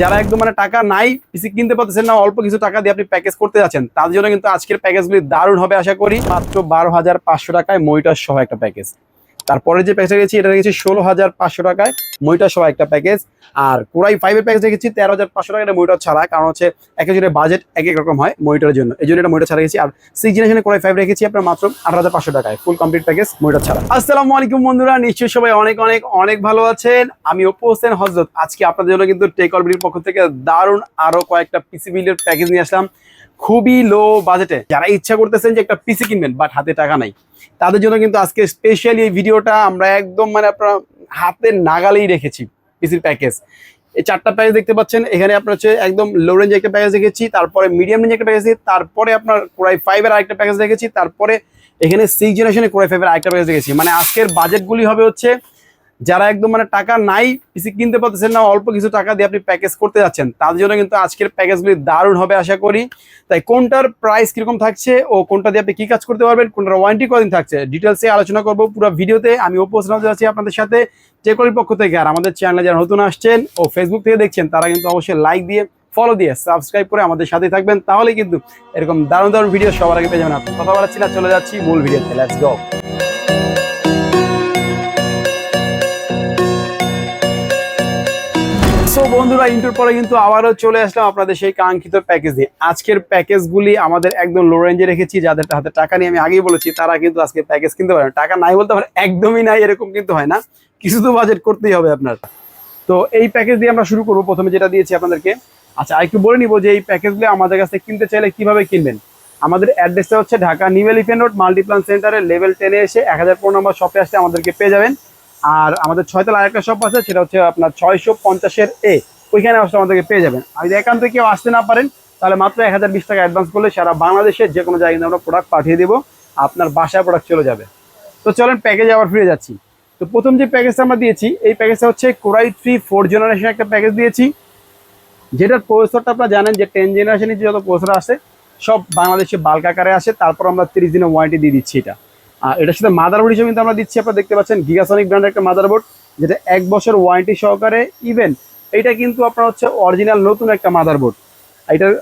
যারা একদম মানে টাকা নাই পিসি কিনতে পারতেছেন না, অল্প কিছু টাকা দিয়ে আপনি প্যাকেজ করতে যাচ্ছেন তার জন্য কিন্তু আজকের প্যাকেজগুলি দারুণ হবে আশা করি। মাত্র বারো হাজার পাঁচশো টাকায় মইটার সহ একটা প্যাকেজ তারপরে যে প্যাকেজটা গেছি এটা গেছি ষোলো হাজার পাঁচশো টাকায় মইটার সহ একটা প্যাকেজ আর কোরাই ফাইভের প্যাকেজ রেখেছি তেরো হাজার পাঁচশো টাকা এটা মইটার ছাড়া, কারণ হচ্ছে এক একজনের বাজেট এক এক রকম হয় মইটার জন্য। এই জন্য এটা মইটার ছাড়া রেখেছি। আর সিক্স জেনারেশনে কোরাই ফাইভ রেখেছি আপনার মাত্র আট হাজার পাঁচশো টাকায় ফুল কমপ্লিট প্যাকেজ মইটার ছাড়া। আসসালামু আলাইকুম বন্ধুরা, নিশ্চয়ই সবাই অনেক অনেক অনেক ভালো আছেন। আমি অপু হোসেন হজরত। আজকে আপনাদের জন্য কিন্তু টেক অলবিডির পক্ষ থেকে দারুণ আরও কয়েকটা পিসি বিলের প্যাকেজ নিয়ে আসলাম। খুবই লো বাজেটে যারা ইচ্ছা করতেছেন যে একটা পিসি কিনবেন বাট হাতে টাকা নাই, তাদের জন্য কিন্তু আজকে স্পেশালি এই ভিডিওটা আমরা একদম মানে আপনার হাতের নাগালেই রেখেছি। পিসির প্যাকেজ। এই চারটা প্যাকেজ দেখতে পাচ্ছেন। এখানে আপনার হচ্ছে একদম লো রেঞ্জ একটা প্যাকেজ দেখেছি, তারপরে মিডিয়াম রেঞ্জ একটা প্যাকেজ তারপরে আপনার কোরাই ফাইভের আরেকটা প্যাকেজ দেখেছি, তারপরে এখানে সিক্স জেনারেশনের কোরাই ফাইভের আরেকটা প্যাকেজ দেখেছি। মানে আজকের বাজেটগুলি হবে হচ্ছে যারা একদম মানে টাকা নাই পিসি কিনতে পারতেছেন না, অল্প কিছু টাকা দিয়ে আপনি প্যাকেজ করতে যাচ্ছেন, তাদের জন্য কিন্তু আজকের প্যাকেজগুলি দারুণ হবে আশা করি। তাই কোনটার প্রাইস কীরকম থাকছে ও কোনটা দিয়ে আপনি কি কাজ করতে পারবেন, কোনটার ওয়ারেন্টি কদিন থাকছে ডিটেলসে আলোচনা করব পুরো ভিডিওতে। আমি উপস্থিত হতে যাচ্ছি আপনাদের সাথে টেকলির পক্ষ থেকে। আর আমাদের চ্যানেলে যারা নতুন আসছেন ও ফেসবুক থেকে দেখছেন, তারা কিন্তু অবশ্যই লাইক দিয়ে ফলো দিয়ে সাবস্ক্রাইব করে আমাদের সাথে থাকবেন। তাহলে কিন্তু এরকম দারুণ দারুণ ভিডিও সবার আগে পেয়ে যাবেন আপনি। কথা বলাচ্ছি না, চলে যাচ্ছি মূল ভিডিওতে লেটস গো বন্ধুরা ইন্টার পরে কিন্তু আবারও চলে আসলাম আপনাদের সেই কাঙ্ক্ষিত প্যাকেজ দিয়ে আজকের প্যাকেজগুলি আমাদের একদম লো রেঞ্জে রেখেছি, যাদের হাতে টাকা নিয়ে আমি আগেই বলেছি, তারা কিন্তু আজকে প্যাকেজ কিনতে পারেন টাকা নাই বলতে পারে, একদমই নাই, এরকম কিন্তু হয় না। কিছু তো বাজেট করতেই হবে আপনার। তো এই প্যাকেজ দিয়ে আমরা শুরু করব, প্রথমে যেটা দিয়েছি আপনাদেরকে। আচ্ছা একটু বলে নিবো যে এই প্যাকেজগুলো আমাদের কাছ কিনতে চাইলে কীভাবে কিনবেন? আমাদের অ্যাড্রেসটা হচ্ছে Dhaka New Elephant Road, Multiplan সেন্টারের লেভেল টেনে এসে এক হাজার পনেরো নম্বর শপে আসতে আমাদেরকে পেয়ে যাবেন। আর আমাদের ছয়তলা আরেকটা শপ আছে, সেটা হচ্ছে আপনার ছয়শো পঞ্চাশের এ ওইখানে আসলে আমাদেরকে পেয়ে যাবেন। আর যদি একান্ত কেউ আসতে না পারেন, তাহলে মাত্র এক হাজার বিশ টাকা অ্যাডভান্স করলে সারা বাংলাদেশের যে কোনো জায়গায় আমরা প্রোডাক্ট পাঠিয়ে দেবো, আপনার বাসায় প্রোডাক্ট চলে যাবে। তো চলেন প্যাকেজ আবার ফিরে যাচ্ছি। তো প্রথম যে প্যাকেজটা আমরা দিয়েছি, এই প্যাকেজটা হচ্ছে core i three four generation একটা প্যাকেজ দিয়েছি। যেটার প্রসেসরটা আপনারা জানেন যে টেন জেনারেশনের যত প্রসেসর আসে, সব বাংলাদেশে বাল্ক আকারে আসে, তারপর আমরা তিরিশ দিনের ওয়ারেন্টি দিয়ে দিচ্ছি এটা। এটার সাথে মাদারবোর্ড হিসেবে কিন্তু আমরা দিচ্ছি, আপনারা দেখতে পাচ্ছেন গিগাসনিক ব্র্যান্ডের একটা মাদারবোর্ড যেটা এক বছর ওয়ারেন্টি সহকারে ইভেন এইটা কিন্তু আপনার হচ্ছে অরিজিনাল নতুন একটা মাদারবোর্ড এটার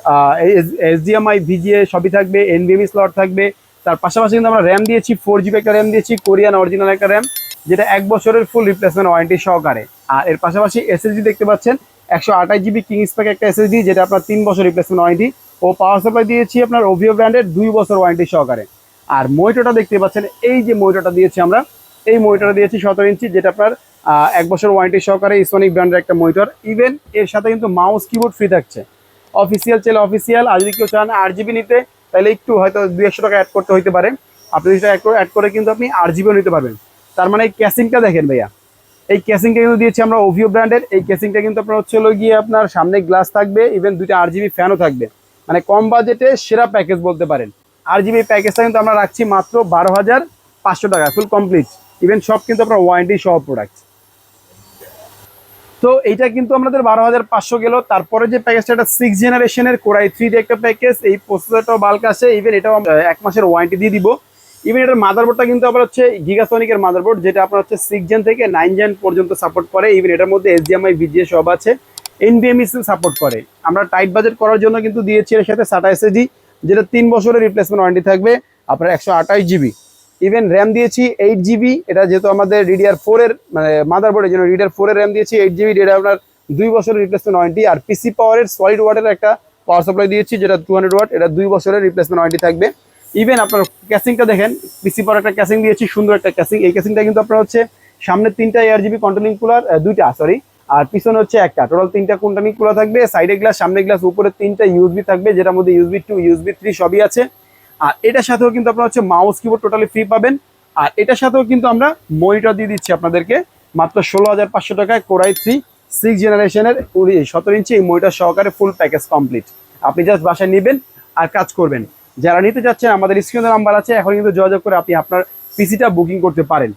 এসডিএমআই ভিজিএ সবই থাকবে এনবিএমই স্লট থাকবে। তার পাশাপাশি কিন্তু আমরা র্যাম দিয়েছি ফোর জিবি একটা র্যাম দিয়েছি কোরিয়ান অরিজিনাল একটা র্যাম যেটা এক বছরের ফুল রিপ্লেসমেন্ট ওয়ারেন্টি সহকারে। আর এর পাশাপাশি এসএসডি দেখতে পাচ্ছেন, একশো আঠাশ জিবি কিং স্প্যাক একটা এসএসডি যেটা আপনার তিন বছর রিপ্লেসমেন্ট ওয়ারেন্টি ও পাওয়ার সাপ্লাই দিয়েছি আপনার ওভিও ব্র্যান্ডের দুই বছর ওয়ারেন্টি সহকারে। আর মইটোটা দেখতে পাচ্ছেন, এই যে মইটোটা দিয়েছি আমরা, এই মনিটর দিয়েছি সতেরো ইঞ্চি, যেটা আপনার এক বছর ওয়ারেন্টি সহকারে ইসোনিক ব্র্যান্ডের একটা মনিটর। ইভেন এর সাথে কিন্তু মাউস কিবোর্ড ফ্রি থাকছে। অফিসিয়াল চাইলে অফিসিয়াল আর যদি কেউ চান আট জিবি নিতে, তাহলে একটু হয়তো একশো টাকা অ্যাড করতে হইতে পারে। আপনি সেটা অ্যাড করে কিন্তু আপনি আট জিবিও নিতে পারবেন। তার মানে এই ক্যাসিংটা দেখেন ভাইয়া। এই ক্যাসিংটা কিন্তু দিয়েছি আমরা ওভিও ব্র্যান্ডের এই ক্যাসিংটা কিন্তু আপনার হচ্ছে গিয়ে আপনার সামনে গ্লাস থাকবে ইভেন দুইটা আট জিবি ফ্যানও থাকবে। মানে কম বাজেটে সেরা প্যাকেজ বলতে পারেন। আর জিবি প্যাকেজটা কিন্তু আমরা রাখছি মাত্র বারো হাজার পাঁচশো টাকা ফুল কমপ্লিট ইভেন সব কিন্তু আপনার ওয়ারেন্টি সহ প্রোডাক্ট তো এইটা কিন্তু আমাদের বারো হাজার পাঁচশো গেল। তারপরে যে প্যাকেজটা এটা সিক্স জেনারেশনের কোরাই থ্রি একটা প্যাকেজ এই প্রসেসরটাও বাল্ক আছে। ইভেন এটাও এক মাসের ওয়ারেন্টি দিয়ে দিব। ইভেন এটার মাদারবোর্ডটা কিন্তু আবার হচ্ছে গিগাসনিকের মাদারবোর্ড যেটা আপনার হচ্ছে সিক্স জেন থেকে নাইন জেন পর্যন্ত সাপোর্ট করে। ইভেন এটার মধ্যে এসডিএমআই ভিজিএ সব আছে। এনবিএমই সাপোর্ট করে। আমরা টাইট বাজেট করার জন্য কিন্তু দিয়েছি এর সাথে সাটা এসএসডি যেটা তিন বছরের রিপ্লেসমেন্ট ওয়ারেন্টি থাকবে, আপনার একশো আঠাশ জিবি ইভেন র্যাম দিয়েছি এইট জিবি এটা যেহেতু আমাদের ডিডিআর ফোর এর মানে মাদারবোর্ডের জন্য ডিডিআর ফোরের র্যাম দিয়েছি এইট জিবি যেটা আপনার দুই বছরের রিপ্লেসমেন্ট ওয়ারেন্টি আর পিসি পাওয়ারের সলিড ওয়াটের একটা পাওয়ার সাপ্লাই দিয়েছি, যেটা টু হান্ড্রেড ওয়াট এটা দুই বছরের রিপ্লেসমেন্ট ওয়ারেন্টি থাকবে। ইভেন আপনার ক্যাসিংটা দেখেন পিসি পাওয়ার একটা ক্যাসিং দিয়েছি, সুন্দর একটা ক্যাসিং এই ক্যাসিংটা কিন্তু আপনার হচ্ছে সামনে তিনটা এয়ার জিবি কন্ট্রোলিং কুলার দুইটা সরি আর পিছনে হচ্ছে একটা। টোটাল তিনটা কন্ট্রোলিং খোলা থাকবে? সাইডে গ্লাস সামনে গ্লাস উপরে তিনটা ইউএসবি থাকবে, যেটার মধ্যে ইউএসবি টু ইউএসবি থ্রি সবই আছে। আর এটার সাথেও কিন্তু আপনার হচ্ছে মাউস কিবোর্ড টোটালি ফ্রি পাবেন। আর এটার সাথেও কিন্তু আমরা মনিটর দিয়ে দিচ্ছি আপনাদেরকে। মাত্র ষোলো হাজার পাঁচশো টাকায় কোরাই থ্রি সিক্স জেনারেশনের সতেরো ইঞ্চি এই মনিটর সহকারে ফুল প্যাকেজ কমপ্লিট আপনি জাস্ট বাসায় নেবেন আর কাজ করবেন। যারা নিতে চাচ্ছেন, আমাদের স্ক্রিনের নাম্বার আছে, এখন কিন্তু যোগাযোগ করে আপনি আপনার পিসিটা বুকিং করতে পারেন।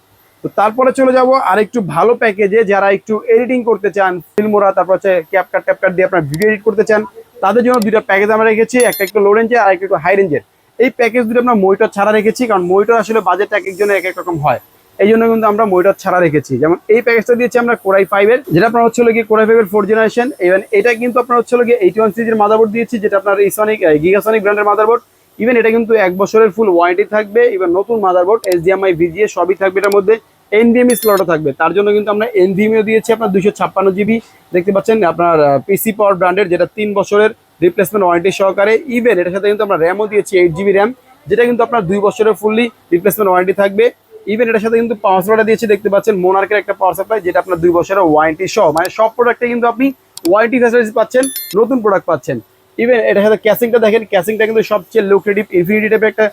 তো তারপরে চলে যাব আর একটু ভালো প্যাকেজে যারা একটু এডিটিং করতে চান ফিল্মোরা তারপর হচ্ছে ক্যাপকাট ট্যাপকাট দিয়ে আপনার ভিডিও এডিট করতে চান, তাদের জন্য দুইটা প্যাকেজ আমরা রেখেছি, একটা একটু লো রেঞ্জের আর একটা একটু হাই রেঞ্জের এই প্যাকেজ দুটো আমরা মনিটর ছাড়া রেখেছি, কারণ মনিটর আসলে বাজেট এক একজনের এক এক রকম হয়। এই জন্য কিন্তু আমরা মনিটর ছাড়া রেখেছি। যেমন এই প্যাকেজটা দিয়েছি আমরা কোরাই ফাইভের যেটা আপনার হচ্ছে গিয়ে কোরাই ফাইভের ফোর জেনারেশন ইভেন এটা কিন্তু আপনার হচ্ছে গিয়ে এইটি ওয়ান সিরিজের মাদারবোর্ড দিয়েছি, যেটা আপনার ইসনিক গিগাসনিক ব্র্যান্ডের মাদারবোর্ড ইভেন এটা কিন্তু এক বছরের ফুল ওয়ারেন্টি থাকবে ইভেন নতুন মাদারবোর্ড এইচডিএমআই ভিজিএ সবই থাকবে এটার মধ্যে। এনভিএমই স্লটও থাকবে। তার জন্য কিন্তু আমরা এনভিএমও দিয়েছি আপনার দুশো ছাপ্পান্ন জিবি দেখতে পাচ্ছেন আপনার পিসি পাওয়ার ব্র্যান্ডের যেটা তিন বছরের রিপ্লেসমেন্ট ওয়ারেন্টি সহকারে। ইভেন এটার সাথে কিন্তু আমরা র্যামও দিয়েছি এইট জিবি র্যাম যেটা কিন্তু আপনার দুই বছরের ফুললি রিপ্লেসমেন্ট ওয়ারেন্টি থাকবে। ইভেন এটার সাথে কিন্তু পাওয়ার সাপ্লাই দিয়েছি, দেখতে পাচ্ছেন মোনার্কের একটা পাওয়ার সাপ্লাই যেটা আপনার দুই বছরের ওয়ারেন্টি সহ। মানে সব প্রোডাক্টে কিন্তু আপনি ওয়ারেন্টি ফ্যাসিলিটি পাচ্ছেন, নতুন প্রোডাক্ট পাচ্ছেন। ইভেন এটার সাথে ক্যাসিংটা দেখেন ক্যাসিংটা কিন্তু সবচেয়ে লোক্রেটিভ ইনফিনিটি টাইপের একটা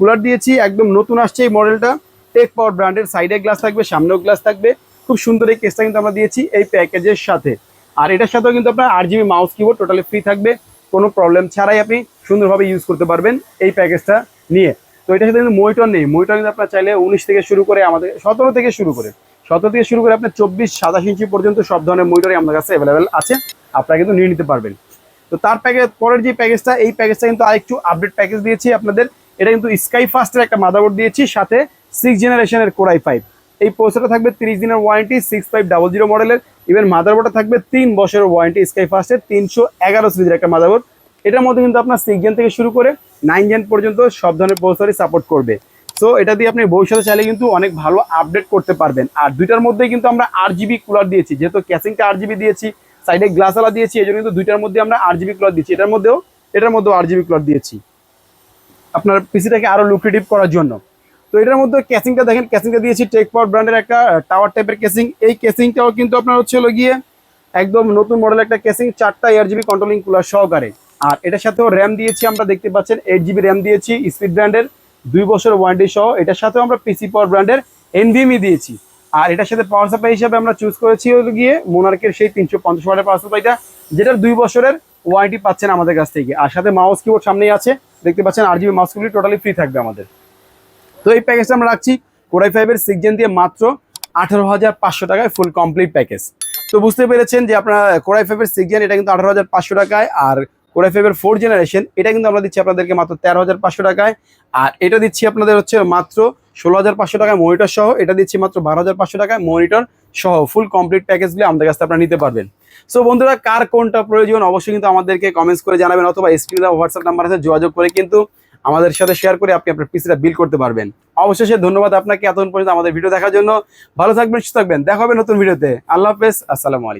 কুলার দিয়েছি। একদম নতুন আসছে এই মডেলটা টেক পাওয়ার ব্র্যান্ডের সাইডে গ্লাস থাকবে, সামনেও গ্লাস থাকবে। খুব সুন্দর এই কেসটা কিন্তু আমরা দিয়েছি এই প্যাকেজের সাথে। আর এটার সাথেও কিন্তু আপনার আট GB mouse keyboard totally free থাকবে। কোনো প্রবলেম ছাড়াই আপনি সুন্দরভাবে ইউজ করতে পারবেন এই প্যাকেজটা নিয়ে। তো এটার সাথে কিন্তু মনিটর নেই। মনিটর কিন্তু আপনার চাইলে উনিশ থেকে শুরু করে আমাদের, সতেরো থেকে শুরু করে। সতেরো থেকে শুরু করে আপনার চব্বিশ, সাতাশ ইঞ্চি পর্যন্ত সব ধরনের মনিটরই আমাদের কাছে অ্যাভেলেবেল আছে। আপনারা কিন্তু নিয়ে নিতে পারবেন। তো তার প্যাকেজ পরের যে প্যাকেজটা এই প্যাকেজটা কিন্তু আরেকটু আপডেট প্যাকেজ দিয়েছি আপনাদের। এটা কিন্তু স্কাই ফাস্টের একটা মাদারবোর্ড দিয়েছি, সাথে সিক্স জেনারেশনের কোরাই ফাইভ এই পোস্টারটা থাকবে তিরিশ দিনের warranty six five double zero মডেলের ইভেন মাদারবোর্ডটা থাকবে তিন বছরের ওয়ারেন্টি স্কাই ফাস্টের তিনশো এগারো সিরিজের একটা মাদারবোর্ড এটার মধ্যে কিন্তু আপনার সিক্স জেন থেকে শুরু করে নাইন জেন পর্যন্ত সব ধরনের প্রসেসরই সাপোর্ট করবে। সো এটা দিয়ে আপনি ভবিষ্যতে চাইলে কিন্তু অনেক ভালো আপডেট করতে পারবেন। আর দুইটার মধ্যে কিন্তু আমরা আট জিবি কুলার দিয়েছি, যেহেতু ক্যাসিংটা আট জিবি দিয়েছি সাইডে গ্লাসওয়ালা দিয়েছি, এই জন্য কিন্তু দুইটার মধ্যে আমরা আর জিবি কুলার দিচ্ছি। এটার মধ্যেও এটার মধ্যেও আর জিবি কুলার দিয়েছি। আপনার পিসিটাকে আরও লুক্রেটিভ করার জন্য। তো এটার মধ্যে কেসিংটা দেখেন কেসিংটা দিয়েছি টেক পাওয়ার ব্র্যান্ডের একটা টাওয়ার টাইপের কেসিং এই কেসিংটাও কিন্তু আপনার হচ্ছে হলো গিয়ে একদম নতুন মডেল একটা কেসিং চারটা এয়ার জিবি কন্ট্রোলিং কুলার সহকারে। আর এটার সাথেও র্যাম দিয়েছি, আমরা দেখতে পাচ্ছেন এইট জিবি র্যাম দিয়েছি স্পিড ব্র্যান্ডের দুই বছর ওয়ারেন্টি সহ। এটার সাথেও আমরা পিসি পাওয়ার ব্র্যান্ডের এনভিএমই দিয়েছি। আর এটার সাথে পাওয়ার সাপ্লাই হিসাবে আমরা চুজ করেছি গিয়ে মোনার্কের সেই তিনশো পঞ্চাশ ওয়াটের পাওয়ার সাপ্লাইটা যেটার দুই বছরের ওয়ারেন্টি পাচ্ছেন আমাদের কাছ থেকে। আর সাথে মাউস কিবোর্ড সামনেই আছে, দেখতে পাচ্ছেন RGB mouse keyboard totally free থাকবে আমাদের। তো এই প্যাকেজটা আমরা রাখছি কোরাই ফাইভের সিক্স দিয়ে মাত্র আঠারো হাজার পাঁচশো টাকায় ফুল কমপ্লিট প্যাকেজ তো বুঝতে পেরেছেন যে আপনার কোরাই ফাইভের সিক্স এটা কিন্তু আঠারো হাজার পাঁচশো টাকায়, আর কোরাই ফাইভের ফোর জেনারেশন এটা কিন্তু আমরা দিচ্ছি আপনাদেরকে মাত্র তেরো হাজার পাঁচশো টাকায়। আর এটা দিচ্ছি আপনাদের হচ্ছে মাত্র ষোলো হাজার পাঁচশো টাকায় মনিটর সহ, এটা দিচ্ছি মাত্র বারো হাজার পাঁচশো টাকায় মনিটর সহ ফুল কমপ্লিট প্যাকেজগুলি আমাদের কাছে আপনারা নিতে পারবেন। সো বন্ধুরা, কার কোনটা প্রয়োজন অবশ্যই কিন্তু আমাদেরকে কমেন্টস করে জানাবেন, অথবা স্ক্রিনে হোয়াটসঅ্যাপ নাম্বার আছে, যোগাযোগ করে কিন্তু আমাদের সাথে শেয়ার করে আপনি আপনার পিসিটা বিল করতে পারবেন। অবশেষে ধন্যবাদ আপনাকে এতক্ষণ পর্যন্ত আমাদের ভিডিও দেখার জন্য। ভালো থাকবেন, সুস্থ থাকবেন। দেখা হবে নতুন ভিডিওতে আল্লাহ হাফেজ, আসসালামু আলাইকুম।